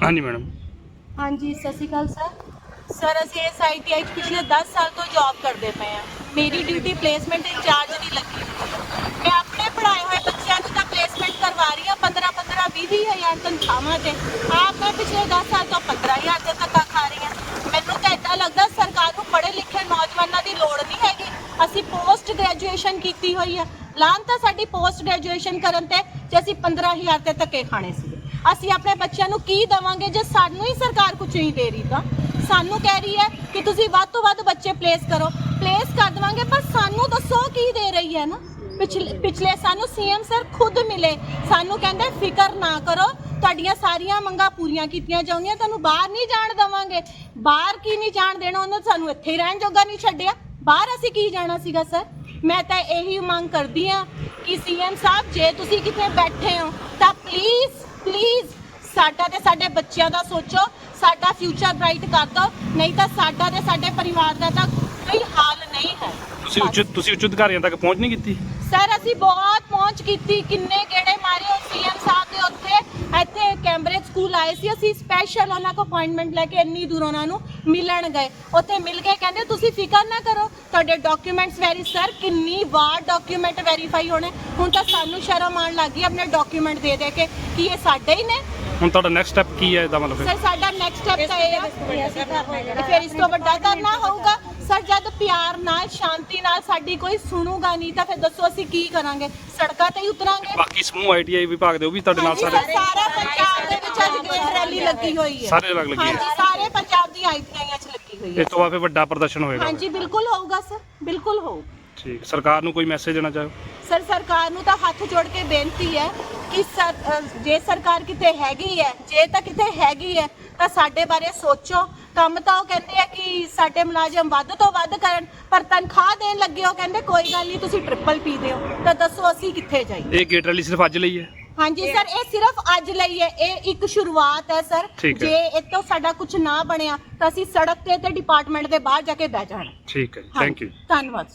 ਹਾਂਜੀ ਮੈਡਮ। ਹਾਂਜੀ, ਸਤਿ ਸ਼੍ਰੀ ਅਕਾਲ ਸਰ। ਸਰ, ਅਸੀਂ ਇਸ ਆਈਟੀਆਈ 'ਚ ਪਿਛਲੇ 10 ਸਾਲ ਤੋਂ ਜੌਬ ਕਰਦੇ ਪਏ ਹਾਂ। ਮੇਰੀ ਡਿਊਟੀ ਪਲੇਸਮੈਂਟ ਇੰਚਾਰਜ ਦੀ ਲੱਗੀ ਹੋਈ ਹੈ ਮੈਂ ਆਪਣੇ ਪੜਾਏ ਹੋਏ ਬੱਚਿਆਂ ਨੂੰ ਤਾਂ ਪਲੇਸਮੈਂਟ ਕਰਵਾ ਰਹੀ ਹਾਂ 15 15 20 20 ਹਜ਼ਾਰ ਤਨਖਾਹਾਂ ਤੇ ਆਪ ਮੈਂ ਪਿਛਲੇ 10 ਸਾਲ ਤੋਂ 15 ਤੇ ਧੱਕਾ ਖਾ ਰਹੀ ਹਾਂ। ਮੈਨੂੰ ਤਾਂ ਇਦਾਂ ਲੱਗਦਾ ਸਰਕਾਰ ਨੂੰ ਪੜ੍ਹੇ ਲਿਖੇ ਨੌਜਵਾਨਾਂ ਦੀ ਲੋੜ ਨਹੀਂ ਹੈਗੀ। ਅਸੀਂ ਪੋਸਟ ਗ੍ਰੈਜੂਏਸ਼ਨ ਕੀਤੀ ਹੋਈ ਹੈ ਲਾਂ ਤਾਂ ਸਾਡੀ ਪੋਸਟ ਗ੍ਰੈਜੂਏਸ਼ਨ ਕਰਨ ਤੇ ਜੇ ਅਸੀਂ 15000 ਤੇ ਧੱਕੇ ਖਾਣੇ ਸੀ ਅਸੀਂ ਆਪਣੇ ਬੱਚਿਆਂ ਨੂੰ ਕੀ ਦਵਾਂਗੇ ਜੇ ਸਾਨੂੰ ਹੀ ਸਰਕਾਰ ਕੁਝ ਨਹੀਂ ਦੇ ਰਹੀ ਤਾਂ? ਸਾਨੂੰ ਕਹਿ ਰਹੀ ਹੈ ਕਿ ਤੁਸੀਂ ਵੱਧ ਤੋਂ ਵੱਧ ਬੱਚੇ ਪਲੇਸ ਕਰੋ। ਪਲੇਸ ਕਰ ਦਵਾਂਗੇ, ਪਰ ਸਾਨੂੰ ਦੱਸੋ ਕੀ ਦੇ ਰਹੀ ਹੈ ਨਾ? ਪਿਛਲੇ ਪਿਛਲੇ ਸਾਨੂੰ ਸੀਐਮ ਸਰ ਖੁਦ ਮਿਲੇ। ਸਾਨੂੰ ਕਹਿੰਦੇ, ਫਿਕਰ ਨਾ ਕਰੋ, ਤੁਹਾਡੀਆਂ ਸਾਰੀਆਂ ਮੰਗਾਂ ਪੂਰੀਆਂ ਕੀਤੀਆਂ ਜਾਊਗੀਆਂ, ਤੁਹਾਨੂੰ ਬਾਹਰ ਨਹੀਂ ਜਾਣ ਦਵਾਂਗੇ। ਬਾਹਰ ਕੀ ਨਹੀਂ ਜਾਣ ਦੇਣਾ, ਉਹਨਾਂ ਸਾਨੂੰ ਇੱਥੇ ਹੀ ਰਹਿਣ ਜੋਗਾ ਨਹੀਂ ਛੱਡਿਆ। ਬਾਹਰ ਅਸੀਂ ਕੀ ਜਾਣਾ ਸੀਗਾ, ਸਰ? ਮੈਂ ਤਾਂ ਇਹੀ ਮੰਗ ਕਰਦੀ ਆ ਕਿ ਸੀਐਮ ਸਾਹਿਬ, ਜੇ ਤੁਸੀਂ ਕਿਤੇ ਬੈਠੇ ਹੋ, ਤਾਂ ਪਲੀਜ਼ ਪਲੀਜ਼ ਸਾਡਾ ਤੇ ਸਾਡੇ ਬੱਚਿਆਂ ਦਾ ਸੋਚੋ, ਸਾਡਾ ਫਿਊਚਰ ਬ੍ਰਾਈਟ ਕਰ ਦਿਓ। ਨਹੀਂ ਤਾਂ ਸਾਡਾ ਤੇ ਸਾਡੇ ਪਰਿਵਾਰ ਦਾ ਤਾਂ ਕੋਈ ਹਾਲ ਨਹੀਂ ਹੈ। ਤੁਸੀਂ ਉੱਚ ਤੁਸੀਂ ਉੱਚ ਅਧਿਕਾਰੀਆਂ ਤੱਕ ਪਹੁੰਚ ਨਹੀਂ ਕੀਤੀ? ਸਰ ਅਸੀਂ ਬਹੁਤ ਪਹੁੰਚ ਕੀਤੀ ਕਿੰਨੇ ਗੇੜੇ ਮਾਰੇ ਉਹ ਸੀਐਮ ਸਾਹਿਬ ਦੇ ਉੱਥੇ ਇੱਥੇ ਕੈਂਬਰੇਜ ਸਕੂਲ ਆਏ ਸੀ ਅਸੀਂ ਸਪੈਸ਼ਲ ਉਹਨਾਂ ਕੋ ਅਪਾਇੰਟਮੈਂਟ ਲੈ ਕੇ ਇੰਨੀ ਦੂਰ ਉਹਨਾਂ ਨੂੰ ਮਿਲਣ ਗਏ। ਉੱਥੇ ਮਿਲ ਕੇ ਕਹਿੰਦੇ ਤੁਸੀਂ ਫਿਕਰ ਨਾ ਕਰੋ ਤੁਹਾਡੇ ਡਾਕੂਮੈਂਟਸ ਵੈਰੀ ਸਰ ਕਿੰਨੀ ਵਾਰ ਡਾਕੂਮੈਂਟ ਵੈਰੀਫਾਈ ਹੋਣੇ। ਹੁਣ ਤਾਂ ਸਾਨੂੰ ਸ਼ਰਮ ਆਉਣ ਲੱਗੀ ਆਪਣੇ ਡਾਕੂਮੈਂਟ ਦੇ ਦੇ ਕੇ ਕਿ ਇਹ ਸਾਡੇ ਹੀ ਨੇ। ਹੁਣ ਤੁਹਾਡਾ ਨੈਕਸਟ ਸਟੈਪ ਕੀ ਹੈ ਇਹਦਾ ਮਤਲਬ? ਸਰ ਸਾਡਾ ਨੈਕਸਟ ਸਟੈਪ ਤਾਂ ਇਹ ਆ ਕਿ ਫਿਰ ਇਸ ਤੋਂ ਵੱਡਾ ਕਰਨਾ ਹੋਊਗਾ। ਪਿਆਰ ਨਾਲ ਸ਼ਾਂਤੀ ਨਾਲ ਸਾਡੀ ਕੋਈ ਸੁਣੂਗਾ ਨਹੀਂ ਤਾਂ ਫਿਰ ਦੱਸੋ ਅਸੀਂ ਕੀ ਕਰਾਂਗੇ? ਸੜਕਾਂ ਤੇ ਹੀ ਉਤਰਾਂਗੇ? ਬਾਕੀ ਸਮੂਹ ਆਈਟੀਆਈ ਵਿਭਾਗ ਦੇ ਉਹ ਵੀ ਤੁਹਾਡੇ ਨਾਲ ਹਾਂਜੀ ਸਾਰੇ। ਪੰਜਾਬ ਦੇ ਵਿੱਚ ਅੱਜ ਗੇਟ ਰੈਲੀ ਲੱਗੀ ਹੋਈ ਹੈ। ਸਾਰੇ ਅਲੱਗ ਲੱਗੇ ਹਾਂਜੀ ਸਾਰੇ ਪੰਜਾਬ ਦੀ ਆਈਟੀਆਈਆਂ 'ਚ ਲੱਗੀ ਹੋਈ ਹੈ। ਇਸ ਤੋਂ ਬਾਅਦ ਫਿਰ ਵੱਡਾ ਪ੍ਰਦਰਸ਼ਨ ਹੋਏਗਾ। ਹਾਂਜੀ ਬਿਲਕੁਲ ਹੋਊਗਾ ਸਰ ਬਿਲਕੁਲ ਹੋਊ। ਠੀਕ ਸਰਕਾਰ ਨੂੰ ਕੋਈ ਮੈਸੇਜ ਦੇਣਾ ਚਾਹੋ? ਸਰ ਸਰਕਾਰ ਨੂੰ ਤਾਂ ਹੱਥ ਜੋੜ ਕੇ ਬੇਨਤੀ ਹੈ ਕਿ ਸਰ ਅ, ਜੇ ਸਰਕਾਰ ਕਿਤੇ ਹੈਗੀ ਹੈ ਜੇ ਤਾਂ ਕਿਤੇ ਹੈਗੀ ਹੈ ਤਾਂ ਸਾਡੇ ਬਾਰੇ ਸੋਚੋ ਕੰਮ ਤਾਂ ਉਹ ਕਹਿੰਦੇ ਆ ਕਿ ਸਾਡੇ ਮੁਲਾਜ਼ਮ ਵੱਧ ਤੋਂ ਵੱਧ ਕਰਨ ਪਰ ਤਨਖਾਹ ਦੇਣ ਲੱਗੇ ਉਹ ਕਹਿੰਦੇ ਕੋਈ ਗੱਲ ਨਹੀਂ ਤੁਸੀਂ ਟ੍ਰਿਪਲ ਪੀ ਦਿਓ ਤਾਂ ਦੱਸੋ ਅਸੀਂ ਕਿੱਥੇ ਜਾਈਏ? ਇਹ ਗੇਟ ਰੈਲੀ ਸਿਰਫ ਅੱਜ ਲਈ ਹੈ? ਹਾਂਜੀ ਸਰ ਇਹ ਸਿਰਫ ਅੱਜ ਲਈ ਹੈ ਇਹ ਇੱਕ ਸ਼ੁਰੂਆਤ ਹੈ ਸਰ। ਠੀਕ ਹੈ। ਜੇ ਇਹ ਤੋਂ ਸਾਡਾ ਕੁਝ ਨਾ ਬਣਿਆ ਤਾਂ ਅਸੀਂ ਸੜਕ ਤੇ ਤੇ ਡਿਪਾਰਟਮੈਂਟ ਦੇ ਬਾਹਰ ਜਾ ਕੇ ਬਹਿ ਜਾਣਾ। ਠੀਕ ਹੈ ਥੈਂਕ ਯੂ ਧੰਨਵਾਦ